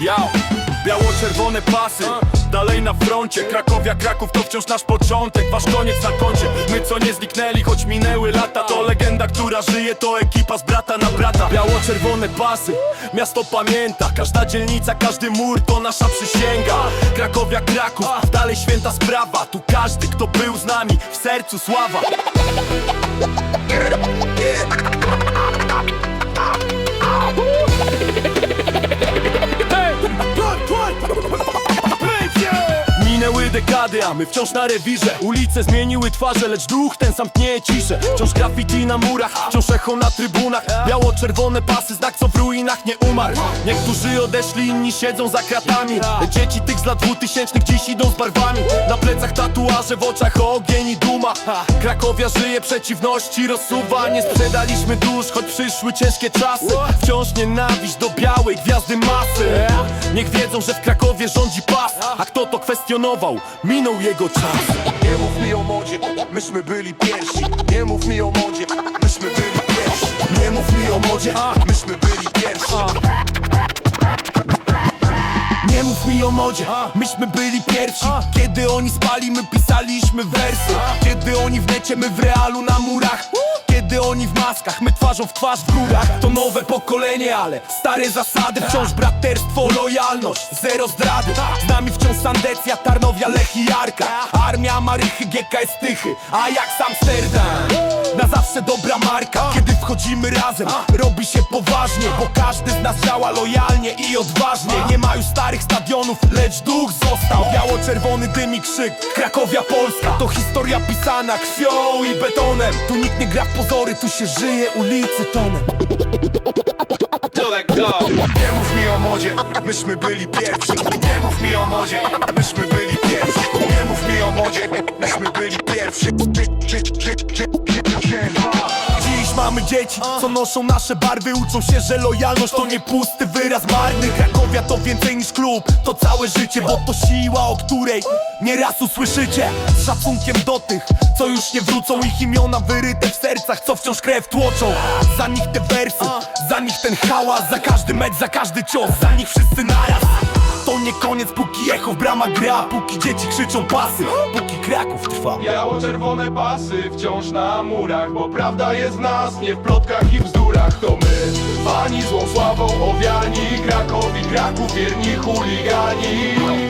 Jao, biało-czerwone pasy Dalej na froncie, Krakowia, Kraków to wciąż nasz początek Wasz koniec na koncie, my co nie zniknęli Choć minęły lata, to legenda, która żyje To ekipa z brata na brata. Biało-czerwone pasy, miasto pamięta. Każda dzielnica, każdy mur to nasza przysięga. Krakowia, Kraków, dalej święta sprawa. Tu każdy, kto był z nami, w sercu sława A my wciąż na rewirze. Ulice zmieniły twarze, lecz duch ten sam tnie ciszę. Wciąż graffiti na murach, wciąż echo na trybunach. Biało-czerwone pasy, znak co w ruinach nie umarł. Niektórzy odeszli, inni siedzą za kratami. Dzieci tych z lat dwutysięcznych dziś idą z barwami. Na plecach tatuaże, w oczach ogień i duma. Krakowia żyje, przeciwności rozsuwa Nie sprzedaliśmy dusz, choć przyszły ciężkie czasy. Wciąż nienawiść do białej gwiazdy masy. Niech wiedzą, że w Krakowie rządzi pas kwestionował, minął jego czas. Nie mów mi o modzie, myśmy byli pierwsi. Nie mów mi o modzie, myśmy byli pierwsi. Nie mów mi o modzie, myśmy byli pierwsi Nie mów mi o modzie, myśmy byli pierwsi. Kiedy oni spali, my pisaliśmy wersy. Kiedy oni w necie, my w realu na murach. Kiedy oni w maskach, my twarzą w twarz w górach. To nowe pokolenie, ale stare zasady. Wciąż braterstwo, lojalność, zero zdrady. Z nami wciąż Sandecja, Tarnowia, Lech i Jarka. Armia, Marychy, GKS Tychy, Ajax, Amsterdam Na zawsze dobra marka, kiedy wchodzimy razem Robi się poważnie, bo każdy z nas działa lojalnie i odważnie. Nie ma już starych stadionów, lecz duch został. Biało-czerwony dym i krzyk, Krakowia Polska. To historia pisana krwią i betonem. Tu nikt nie gra w pozory, tu się żyje ulicy tonem. Nie mów mi o modzie, myśmy byli pierwsi. Nie mów mi o modzie, myśmy byli pierwsi. Nie mów mi o modzie, myśmy byli pierwsi mamy dzieci, co noszą nasze barwy Uczą się, że lojalność to nie pusty wyraz marny. Krakowia to więcej niż klub, to całe życie Bo to siła, o której nieraz usłyszycie. Z szacunkiem do tych, co już nie wrócą Ich imiona wyryte w sercach, co wciąż krew tłoczą. Za nich te wersy, za nich ten hałas Za każdy mecz, za każdy cios, za nich wszyscy naraz to nie koniec, póki echo w brama gra. Póki dzieci krzyczą pasy, póki Kraków trwa. Biało-czerwone pasy wciąż na murach Bo prawda jest w nas, nie w plotkach i bzdurach. To my, fani złą sławą owiani Krakowi, Kraków, wierni chuligani